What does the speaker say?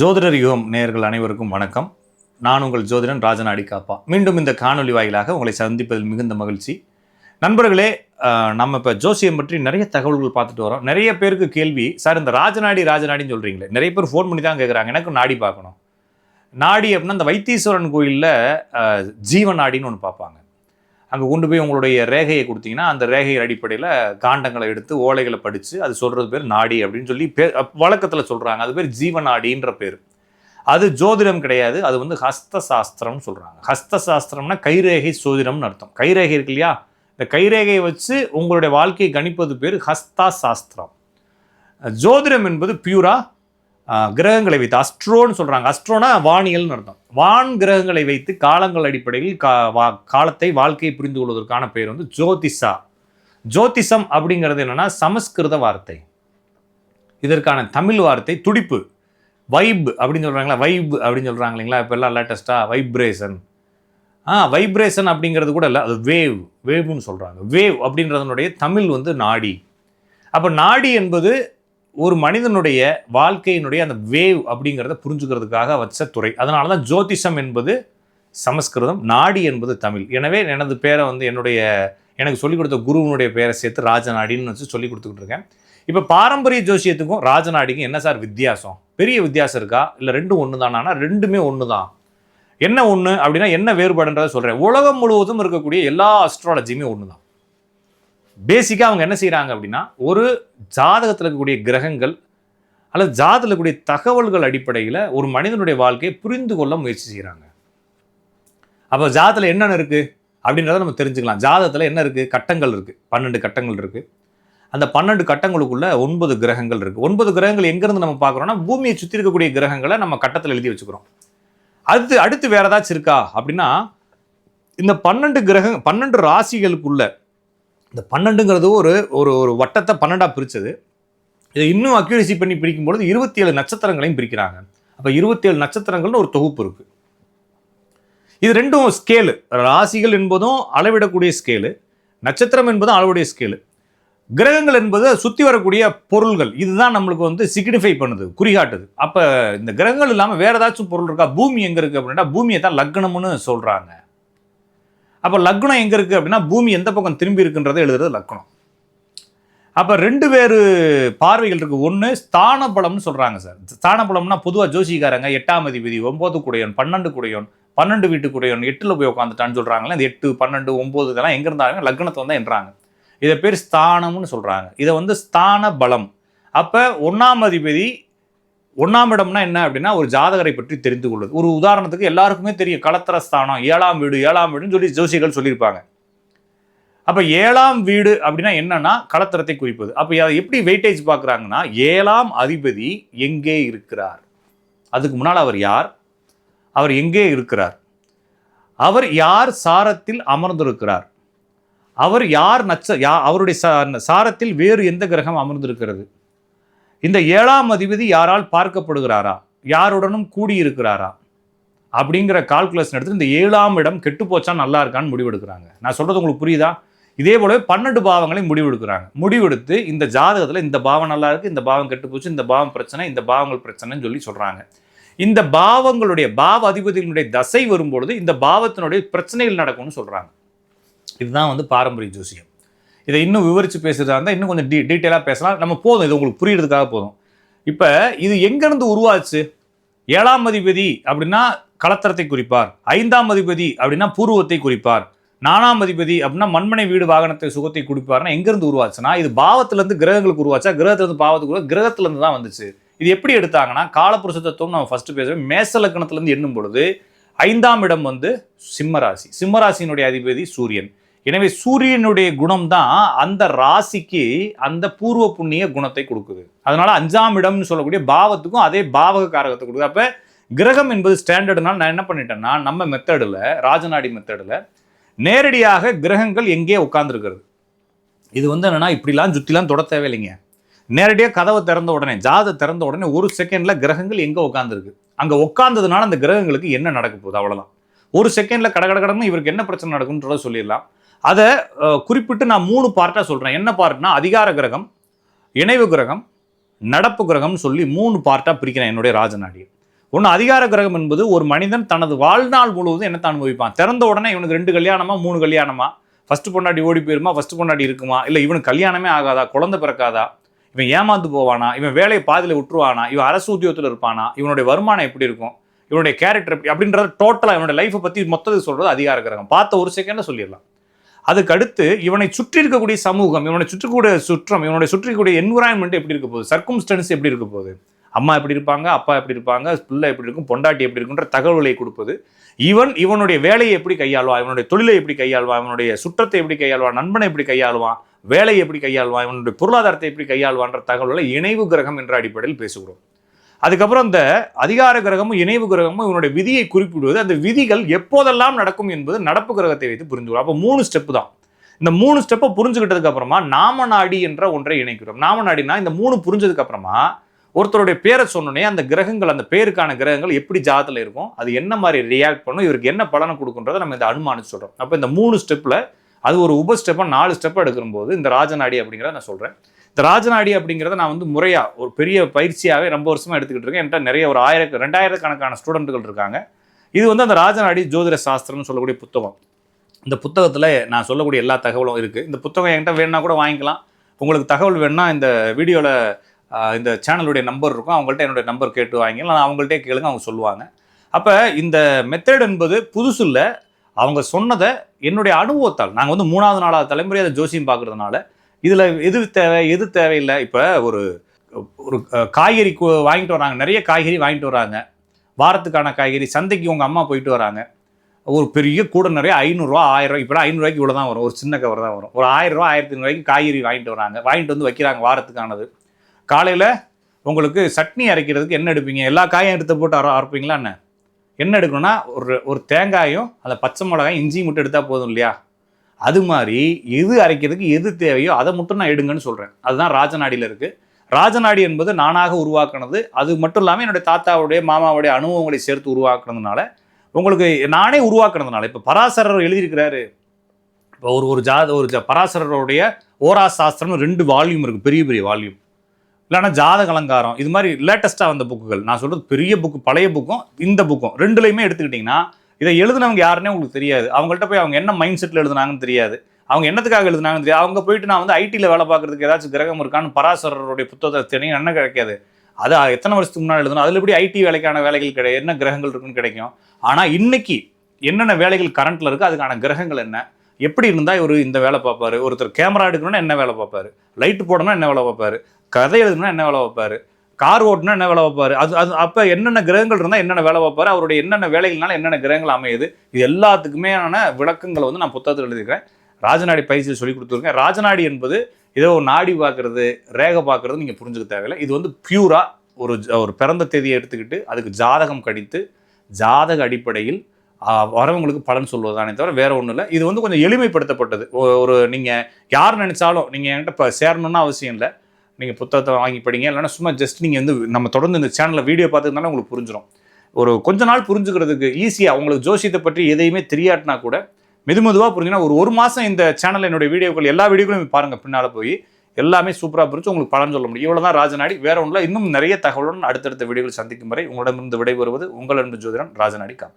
ஜோதிடர் யுகம் நேயர்கள் அனைவருக்கும் வணக்கம். நான் உங்கள் ஜோதிடன் ராஜநாடி அடிக்காப்பா மீண்டும் இந்த காணொலி வாயிலாக உங்களை சந்திப்பதில் மிகுந்த மகிழ்ச்சி. நண்பர்களே நம்ம இப்போ ஜோசியம் பற்றி நிறைய தகவல்கள் பார்த்துட்டு வரோம். நிறைய பேருக்கு கேள்வி சார் இந்த ராஜநாடி ராஜநாடின்னு சொல்கிறீங்களே நிறைய பேர் ஃபோன் பண்ணி தான் கேட்குறாங்க எனக்கு நாடி பார்க்கணும். நாடி அப்படின்னா இந்த வைத்தீஸ்வரன் கோயிலில் ஜீவநாடின்னு ஒன்று பார்ப்பாங்க. அங்கே கொண்டு போய் உங்களுடைய ரேகையை கொடுத்தீங்கன்னா அந்த ரேகை அடிப்படையில் காண்டங்களை எடுத்து ஓலைகளை படித்து அது சொல்கிறது பேர் நாடி அப்படின்னு சொல்லி பேர் வழக்கத்தில் சொல்கிறாங்க அது பேர் ஜீவநாடின்ற பேர். அது ஜோதிடம் கிடையாது. அது வந்து ஹஸ்த சாஸ்திரம்னு சொல்கிறாங்க ஹஸ்த சாஸ்திரம்னா கைரேகை சோதிடம்னு அர்த்தம். கைரேகை இருக்கு இல்லையா? இந்த கைரேகையை வச்சு உங்களுடைய வாழ்க்கையை கணிப்பது பேர் ஹஸ்தா சாஸ்திரம் ஜோதிடம் என்பது பியூரா கிரகங்களை வைத்து அஸ்ட்ரோன்னு சொல்கிறாங்க அஸ்ட்ரோனா வானியல்னு அர்த்தம். வான் கிரகங்களை வைத்து காலங்கள் அடிப்படையில் கா வா காலத்தை வாழ்க்கையை புரிந்து கொள்வதற்கான பெயர் வந்து ஜோதிஷா. ஜோதிஷம் அப்படிங்கிறது என்னன்னா சமஸ்கிருத வார்த்தை. இதற்கான தமிழ் வார்த்தை துடிப்பு. வைப் அப்படின்னு சொல்கிறாங்களா வைப் அப்படின்னு சொல்கிறாங்க இல்லைங்களா? இப்போ எல்லாம் லேட்டஸ்ட்டாக வைப்ரேஷன். ஆ வைப்ரேஷன் அப்படிங்கிறது கூட இல்லை அது வேவ் வேவ்னு சொல்கிறாங்க வேவ் அப்படின்றதனுடைய தமிழ் வந்து நாடி. அப்போ நாடி என்பது ஒரு மனிதனுடைய வாழ்க்கையினுடைய அந்த வேவ் அப்படிங்கிறத புரிஞ்சுக்கிறதுக்காக வச்ச துறை. அதனால தான் ஜோதிஷம் என்பது சமஸ்கிருதம் நாடி என்பது தமிழ். எனவே எனது பேரை வந்து என்னுடைய எனக்கு சொல்லிக் கொடுத்த குருவனுடைய பேரை சேர்த்து ராஜநாடின்னு வச்சு சொல்லி கொடுத்துக்கிட்டு இருக்கேன். இப்போ பாரம்பரிய ஜோசியத்துக்கும் ராஜநாடிக்கும் என்ன சார் வித்தியாசம்? பெரிய வித்தியாசம் இருக்கா? இல்லை ரெண்டும் ஒன்று தானா ரெண்டுமே ஒன்று தான் என்ன ஒன்று அப்படின்னா என்ன வேறுபாடுன்றதை சொல்கிறேன் உலகம் முழுவதும் இருக்கக்கூடிய எல்லா அஸ்ட்ராலஜியுமே ஒன்று தான் பேசிக்காக அவங்க என்ன செய்கிறாங்க அப்படின்னா ஒரு ஜாதகத்தில் இருக்கக்கூடிய கிரகங்கள் அல்லது ஜாதகத்தில் இருக்கக்கூடிய தகவல்கள் அடிப்படையில் ஒரு மனிதனுடைய வாழ்க்கையை புரிந்து கொள்ள முயற்சி செய்கிறாங்க அப்போ ஜாதகத்தில் என்னென்ன இருக்குது அப்படின்றத நம்ம தெரிஞ்சுக்கலாம். ஜாதகத்தில் என்ன இருக்குது கட்டங்கள் இருக்குது பன்னெண்டு கட்டங்கள் இருக்குது அந்த பன்னெண்டு கட்டங்களுக்குள்ள ஒன்பது கிரகங்கள் இருக்குது ஒன்பது கிரகங்கள் எங்கேருந்து நம்ம பார்க்குறோம்னா பூமியை சுற்றி இருக்கக்கூடிய கிரகங்களை நம்ம கட்டத்தில் எழுதி வச்சுக்கிறோம். அடுத்து அடுத்து வேறு ஏதாச்சும் இருக்கா அப்படின்னா இந்த பன்னெண்டு கிரக பன்னெண்டு ராசிகளுக்குள்ள இந்த பன்னெண்டுங்கிறது ஒரு ஒரு ஒரு வட்டத்தை பன்னெண்டாக பிரித்தது இதை இன்னும் அக்யூரசி பண்ணி பிரிக்கும் பொழுது இருபத்தி ஏழு நட்சத்திரங்களையும் பிரிக்கிறாங்க. அப்போ இருபத்தி ஏழு நட்சத்திரங்கள்னு ஒரு தொகுப்பு இருக்குது இது ரெண்டும் ஸ்கேலு ராசிகள் என்பதும் அளவிடக்கூடிய ஸ்கேலு நட்சத்திரம் என்பதும் அளவுடைய ஸ்கேலு கிரகங்கள் என்பது சுற்றி வரக்கூடிய பொருள்கள். இதுதான் நம்மளுக்கு வந்து சிக்னிஃபை பண்ணுது குறிகாட்டுது. அப்போ இந்த கிரகங்கள் இல்லாமல் வேறு ஏதாச்சும் பொருள் இருக்கா? பூமி எங்கே இருக்குது அப்படின்னா பூமியை தான் லக்னம்னு சொல்கிறாங்க அப்போ லக்னம் எங்கே இருக்குது அப்படின்னா பூமி எந்த பக்கம் திரும்பி இருக்குன்றதை எழுதுறது லக்னம். அப்போ ரெண்டு பேர் பார்வைகள் இருக்குது ஒன்று ஸ்தான பலம்னு சொல்கிறாங்க சார். ஸ்தான பலம்னா பொதுவாக ஜோசிக்காரங்க எட்டாம் அதிபதி ஒம்பது குடையன் பன்னெண்டு குடையன் பன்னெண்டு வீட்டு குடையன் எட்டில் போய் உட்காந்துட்டான்னு சொல்கிறாங்களே இந்த எட்டு பன்னெண்டு ஒம்பது இதெல்லாம் எங்கே இருந்தாங்க லக்னத்தை வந்து என்றாங்க. இதை பேர் ஸ்தானம்னு சொல்கிறாங்க இதை வந்து ஸ்தான பலம் அப்போ ஒன்றாம் அதிபதி ஒன்றாம் இடம்னா என்ன அப்படின்னா ஒரு ஜாதகரை பற்றி தெரிந்து கொள்வது. ஒரு உதாரணத்துக்கு எல்லாருக்குமே தெரியும் கலத்தரஸ்தானம் ஏழாம் வீடு ஏழாம் வீடுன்னு சொல்லி ஜோசிகள் சொல்லியிருப்பாங்க. அப்போ ஏழாம் வீடு அப்படின்னா என்னன்னா கலத்தரத்தை குறிப்பது. அப்போ அதை எப்படி வெயிட்டேஜ் பார்க்குறாங்கன்னா ஏழாம் அதிபதி எங்கே இருக்கிறார்? அதுக்கு முன்னால் அவர் யார்? அவர் எங்கே இருக்கிறார்? அவர் யார் சாரத்தில் அமர்ந்திருக்கிறார்? அவர் யார் நச்ச யா அவருடைய சாரத்தில் வேறு எந்த கிரகம் அமர்ந்திருக்கிறது? இந்த ஏழாம் அதிபதி யாரால் பார்க்கப்படுகிறாரா? யாருடனும் கூடியிருக்கிறாரா? அப்படிங்கிற கால்குலேஷன் எடுத்து இந்த ஏழாம் இடம் கெட்டு போச்சா நல்லா இருக்கான்னு முடிவெடுக்கிறாங்க. நான் சொல்றது உங்களுக்கு புரியுதா? இதே போலவே பன்னெண்டு பாவங்களையும் முடிவெடுக்கிறாங்க. முடிவெடுத்து இந்த ஜாதகத்தில் இந்த பாவம் நல்லா இருக்கு இந்த பாவம் கெட்டு போச்சு இந்த பாவம் பிரச்சனை இந்த பாவங்கள் பிரச்சனைன்னு சொல்லி சொல்றாங்க. இந்த பாவங்களுடைய பாவ அதிபதிகளுடைய தசை வரும்பொழுது இந்த பாவத்தினுடைய பிரச்சனைகள் நடக்கும்னு சொல்றாங்க. இதுதான் வந்து பாரம்பரிய ஜோசியம். இதை இன்னும் விவரித்து பேசுறதா இருந்தால் இன்னும் கொஞ்சம் டீ டீட்டெயிலாக பேசலாம். நம்ம போதும். இது உங்களுக்கு புரியுறதுக்காக போதும். இப்போ இது எங்கேருந்து உருவாச்சு? ஏழாம் அதிபதி அப்படின்னா கலத்தரத்தை குறிப்பார். ஐந்தாம் அதிபதி அப்படின்னா பூர்வத்தை குறிப்பார். நாலாம் அதிபதி அப்படின்னா மண்மனை வீடு வாகனத்தை சுகத்தை குறிப்பார்னா எங்கேருந்து உருவாச்சுன்னா இது பாவத்திலேருந்து கிரகங்களுக்கு உருவாச்சா? கிரகத்திலேருந்து பாவத்துக்கு உருவா கிரகத்திலேருந்து தான் வந்துச்சு. இது எப்படி எடுத்தாங்கன்னா காலப்புருஷ தத்துவம் நம்ம ஃபஸ்ட்டு பேசுவோம் மேச லக்னத்திலேருந்து எண்ணும் பொழுது ஐந்தாம் இடம் வந்து சிம்மராசி. சிம்மராசியினுடைய அதிபதி சூரியன். எனவே சூரியனுடைய குணம் தான் அந்த ராசிக்கு அந்த பூர்வ புண்ணிய குணத்தை கொடுக்குது. அதனால அஞ்சாம் இடம்னு சொல்லக்கூடிய பாவத்துக்கும் அதே பாவக காரகத்தை கொடுக்குது. அப்போ கிரகம் என்பது ஸ்டாண்டர்டுனால் நான் என்ன பண்ணிட்டேன்னா நம்ம மெத்தடில் ராஜநாடி மெத்தடில் நேரடியாக கிரகங்கள் எங்கே உட்காந்துருக்கிறது இது வந்து என்னென்னா இப்படிலாம் சுற்றிலாம் தொட தேவையில்லைங்க. நேரடியாக கதவை திறந்த உடனே ஜாதை திறந்த உடனே ஒரு செகண்டில் கிரகங்கள் எங்கே உட்காந்துருக்கு அங்கே உட்காந்ததுனால அந்த கிரகங்களுக்கு என்ன நடக்க போகுது? அவ்வளோதான் ஒரு செகண்டில் கட கட இவருக்கு என்ன பிரச்சனை நடக்கும்ன்றத சொல்லிடலாம். அதை குறிப்பிட்டு நான் மூணு பார்ட்டாக சொல்கிறேன் என்ன பார்ட்னா அதிகார கிரகம் இணைவு கிரகம் நடப்பு கிரகம்னு சொல்லி மூணு பார்ட்டாக பிரிக்கிறேன் என்னுடைய ராஜநாடியை. ஒன்று அதிகார கிரகம் என்பது ஒரு மனிதன் தனது வாழ்நாள் முழுவதும் என்னத்தை அனுபவிப்பான்? திறந்த உடனே இவனுக்கு ரெண்டு கல்யாணமா மூணு கல்யாணமா? ஃபஸ்ட்டு பொண்டாட்டி ஓடி போயிருமா? ஃபர்ஸ்ட் பொண்டாட்டி இருக்குமா? இல்லை இவனுக்கு கல்யாணமே ஆகாதா? குழந்தை பிறக்காதா? இவன் ஏமாந்து போவானா? இவன் வேலையை பாதியில் விட்டுருவானா? இவன் அரசு உத்தியோகத்தில் இருப்பானா? இவனுடைய வருமானம் எப்படி இருக்கும்? இவனுடைய கேரக்டர் எப்படி? அப்படின்றத டோட்டலாக இவனுடைய லைஃப்பை பற்றி மொத்தத்துக்கு சொல்கிறது அதிகார கிரகம். பார்த்த ஒரு செகண்டில் சொல்லிடலாம். அதுக்கு அடுத்து இவனை சுற்றி இருக்கக்கூடிய சமூகம் இவனை சுற்றக்கூடிய சுற்றம் இவனுடைய சுற்றிக்கூடிய என்விரான்மெண்ட் எப்படி இருக்க போகுது? சர்க்கும்ஸ்டன்ஸ் எப்படி இருக்க போகுது? அம்மா எப்படி இருப்பாங்க? அப்பா எப்படி இருப்பாங்க? பிள்ளை எப்படி இருக்கும்? பொண்டாட்டி எப்படி இருக்குன்ற தகவல்களை கொடுப்பது. இவன் இவனுடைய வேலையை எப்படி கையாளுவான்? இவனுடைய தொழிலை எப்படி கையாளுவான்? இவனுடைய சுற்றத்தை எப்படி கையாளுவான்? நண்பனை எப்படி கையாளுவான்? வேலையை எப்படி கையாளுவான்? இவனுடைய பொருளாதாரத்தை எப்படி கையாளுவான்ற தகவல்களை இணைவு கிரகம் என்ற அடிப்படையில் பேசுகிறோம். அதுக்கப்புறம் இந்த அதிகார கிரகமும் இணைவு கிரகமும் இவனுடைய விதியை குறிப்பிடுவது அந்த விதிகள் எப்போதெல்லாம் நடக்கும் என்பது நடப்பு கிரகத்தை வைத்து புரிஞ்சுக்கிறோம் அப்போ மூணு ஸ்டெப் தான். இந்த மூணு ஸ்டெப்பை புரிஞ்சுக்கிட்டதுக்கு அப்புறமா நாம நாடி என்ற ஒன்றை இணைக்கிறோம். நாம நாடினா இந்த மூணு புரிஞ்சதுக்கு அப்புறமா ஒருத்தருடைய பேரை சொன்னோடனே அந்த கிரகங்கள் அந்த பேருக்கான கிரகங்கள் எப்படி ஜாதத்தில் இருக்கும் அது என்ன மாதிரி ரியாக்ட் பண்ணும் இவருக்கு என்ன பலனை கொடுக்குன்றதை நம்ம இந்த அனுமானிச்சு சொல்கிறோம் அப்போ இந்த மூணு ஸ்டெப்பில் அது ஒரு உப ஸ்டெப்பாக நாலு ஸ்டெப்பாக எடுக்கும்போது இந்த ராஜநாடி அப்படிங்கிறத நான் சொல்கிறேன் இந்த ராஜநாடி அப்படிங்கிறத நான் வந்து முறையாக ஒரு பெரிய பயிற்சியாகவே ரொம்ப வருஷமாக எடுத்துக்கிட்டு இருக்கேன். என்கிட்ட நிறைய ஒரு ஆயிரம் ரெண்டாயிரக்கணக்கான ஸ்டூடெண்ட்டுகள் இருக்காங்க. இது வந்து அந்த ராஜநாடி ஜோதிட சாஸ்திரம்னு சொல்லக்கூடிய புத்தகம். இந்த புத்தகத்தில் நான் சொல்லக்கூடிய எல்லா தகவலும் இருக்குது இந்த புத்தகம் என்கிட்ட வேணுன்னா கூட வாங்கிக்கலாம். உங்களுக்கு தகவல் வேணும்னா இந்த வீடியோவில் இந்த சேனலுடைய நம்பர் இருக்கும். அவங்கள்ட்ட என்னுடைய நம்பர் கேட்டு வாங்கிக்கலாம். நான் அவங்கள்ட்டே கேளுங்க அவங்க சொல்லுவாங்க. அப்போ இந்த மெத்தட் என்பது புதுசு இல்லை. அவங்க சொன்னதை என்னுடைய அனுபவத்தால் நாங்கள் வந்து மூணாவது நாலாவது தலைமுறை அதை ஜோசியம் பார்க்குறதுனால இதில் எது தேவை எது தேவையில்லை? இப்போ ஒரு ஒரு காய்கறி வாங்கிட்டு வராங்க. நிறைய காய்கறி வாங்கிட்டு வராங்க. வாரத்துக்கான காய்கறி சந்தைக்கு உங்கள் அம்மா போயிட்டு வராங்க. ஒரு பெரிய கூட நிறைய ஐநூறுரூவா ஆயிரம் இப்போ ஐநூறுரூவாய்க்கு இவ்வளோ தான் வரும். ஒரு சின்ன கவர் தான் வரும். ஒரு ஆயிரரூவா ஆயிரத்தி ஐநூறுவாய்க்கு காய்கறி வாங்கிட்டு வராங்க. வாங்கிட்டு வந்து வைக்கிறாங்க வாரத்துக்கானது. காலையில் உங்களுக்கு சட்னி அரைக்கிறதுக்கு என்ன எடுப்பீங்க. எல்லா காயும் எடுத்து போட்டு அரை அரைப்பீங்களா என்ன? என்ன எடுக்கணும்னா ஒரு ஒரு தேங்காயும் அந்த பச்சை மிளகாயும் இஞ்சியும் மட்டும் எடுத்தால் போதும் இல்லையா? அது மாதிரி எது அரைக்கிறதுக்கு எது தேவையோ அதை மட்டும் நான் எடுங்கன்னு சொல்கிறேன் அதுதான் ராஜநாடியில் இருக்குது ராஜநாடி என்பது நானாக உருவாக்குனது. அது மட்டும் இல்லாமல் என்னுடைய தாத்தாவுடைய மாமாவுடைய அனுபவங்களை சேர்த்து உருவாக்குனதுனால உங்களுக்கு நானே உருவாக்குனதுனால இப்போ பராசரர் எழுதியிருக்கிறாரு. இப்போ ஒரு ஒரு ஜாத ஒரு ஜ- பராசரருடைய ஓரா சாஸ்திரம்னு ரெண்டு வால்யூம் இருக்குது பெரிய பெரிய வால்யூம் இல்லைன்னா ஜாதக அலங்காரம். இது மாதிரி லேட்டஸ்ட்டாக வந்த புக்குகள். நான் சொல்கிறது பெரிய புக்கு பழைய புக்கும் இந்த புக்கும். ரெண்டுலையுமே எடுத்துக்கிட்டிங்கன்னா இதை எழுதுனவங்க யாருன்னே உங்களுக்கு தெரியாது. அவங்கள்ட்ட போய் அவங்க என்ன மைண்ட் செட்டில் எழுதுனாங்கன்னு தெரியாது. அவங்க என்னத்துக்காக எழுதுனாங்கன்னு தெரியாது. அவங்க போயிட்டு நான் வந்து ஐடியில் வேலை பார்க்கறதுக்கு ஏதாச்சும் கிரகம் இருக்கான்னு பராசரருடைய புத்தகத்தை தெரியும். என்ன கிடைக்காது. அது எத்தனை வருஷத்துக்கு முன்னாடி எழுதணும் அதில் எப்படி ஐடி வேலைக்கான வேலைகள் கிடையாது என்ன கிரகங்கள் இருக்குன்னு கிடைக்கும்? ஆனால் இன்னைக்கு என்னென்ன வேலைகள் கரண்ட்டில் இருக்குது அதுக்கான கிரகங்கள் என்ன? எப்படி இருந்தால் இவர் இந்த வேலை பார்ப்பாரு? ஒருத்தர் கேமரா எடுக்கணும்னா என்ன வேலை பார்ப்பாரு? லைட்டு போடணும்னா என்ன வேலை பார்ப்பாரு? கதை எழுதணும்னா என்ன வேலை பார்ப்பாரு? கார் ஓட்டுனா என்ன வேலை பார்ப்பாரு? அது அது அப்போ என்னென்ன கிரகங்கள் இருந்தால் என்னென்ன வேலை பார்ப்பாரு? அவருடைய என்னென்ன வேலைகள்னால என்னென்ன கிரகங்கள் அமையுது? இது எல்லாத்துக்குமேயான விளக்கங்களை வந்து நான் புத்தகத்தில் எழுதிக்கிறேன் ராஜநாடி பயிற்சியில் சொல்லி கொடுத்துருக்கேன். ராஜநாடி என்பது ஏதோ ஒரு நாடி பார்க்குறது ரேகை பார்க்குறது நீங்கள் புரிஞ்சுக்க தேவையில்லை. இது வந்து பியூராக ஒரு ஜ- ஒரு பிறந்த தேதியை எடுத்துக்கிட்டு அதுக்கு ஜாதகம் கடித்து ஜாதக அடிப்படையில் வரவங்களுக்கு பலன் சொல்வதானே தவிர வேறு ஒன்றும் இல்லை. இது வந்து கொஞ்சம் எளிமைப்படுத்தப்பட்டது. ஒரு நீங்கள் யார் நினச்சாலும் நீங்கள் என்கிட்ட இப்போ சேரணும்னு அவசியம் இல்லை. நீங்கள் புத்தகத்தை வாங்கி படிங்க இல்லைன்னா சும்மா ஜஸ்ட் நீங்கள் வந்து நம்ம தொடர்ந்து இந்த சேனலில் வீடியோ பார்த்துருந்தாலும் உங்களுக்கு புரிஞ்சிடும் ஒரு கொஞ்ச நாள் புரிஞ்சுக்கிறதுக்கு ஈஸியாக உங்களுக்கு ஜோசியத்தை பற்றி எதையுமே தெரியாட்டினா கூட மெது மெதுவாக புரிஞ்சுன்னா ஒரு ஒரு மாதம் இந்த சேனலில் என்னுடைய வீடியோக்கள் எல்லா வீடியோக்களும் பாருங்கள் பின்னால் போய் எல்லாமே சூப்பராக பிரித்து உங்களுக்கு பலன் சொல்ல முடியும். இவ்வளோ தான் ராஜநாடி. வேற ஒன்றில் இன்னும் நிறைய தகவலுடன் அடுத்தடுத்த வீடியோவில் சந்திக்கும் வரை உங்களிடமிருந்து விடைபெறுவது உங்கள் அன்பு ஜோதிடன் ராஜநாடி காப்பு